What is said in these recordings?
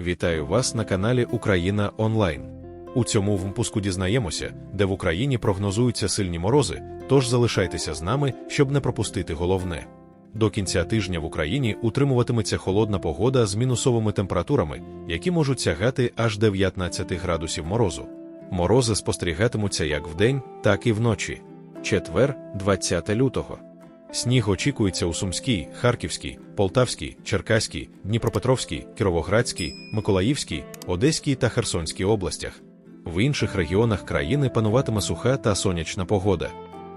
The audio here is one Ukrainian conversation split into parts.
Вітаю вас на каналі Україна Онлайн. У цьому випуску дізнаємося, де в Україні прогнозуються сильні морози, тож залишайтеся з нами, щоб не пропустити головне. До кінця тижня в Україні утримуватиметься холодна погода з мінусовими температурами, які можуть сягати аж 19 градусів морозу. Морози спостерігатимуться як вдень, так і вночі. Четвер, 20 лютого. Сніг очікується у Сумській, Харківській, Полтавській, Черкаській, Дніпропетровській, Кіровоградській, Миколаївській, Одеській та Херсонській областях. В інших регіонах країни пануватиме суха та сонячна погода.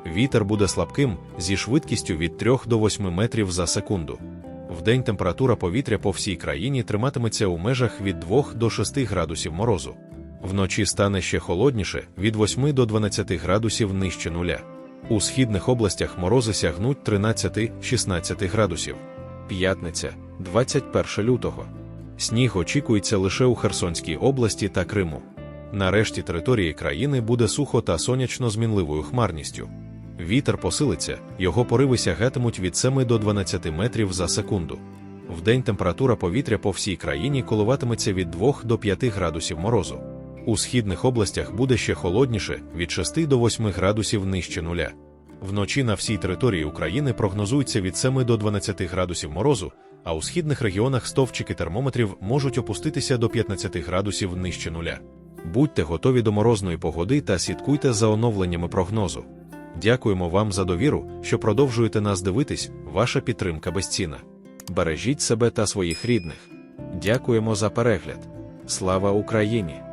Вітер буде слабким зі швидкістю від 3 до 8 метрів за секунду. Вдень температура повітря по всій країні триматиметься у межах від 2 до 6 градусів морозу. Вночі стане ще холодніше від 8 до 12 градусів нижче нуля. У східних областях морози сягнуть 13-16 градусів. П'ятниця, 21 лютого. Сніг очікується лише у Херсонській області та Криму. На решті території країни буде сухо та сонячно з мінливою хмарністю. Вітер посилиться, його пориви сягатимуть від 7 до 12 метрів за секунду. Вдень температура повітря по всій країні коливатиметься від 2 до 5 градусів морозу. У східних областях буде ще холодніше від 6 до 8 градусів нижче нуля. Вночі на всій території України прогнозується від 7 до 12 градусів морозу, а у східних регіонах стовпчики термометрів можуть опуститися до 15 градусів нижче нуля. Будьте готові до морозної погоди та слідкуйте за оновленнями прогнозу. Дякуємо вам за довіру, що продовжуєте нас дивитись, ваша підтримка безцінна. Бережіть себе та своїх рідних. Дякуємо за перегляд. Слава Україні!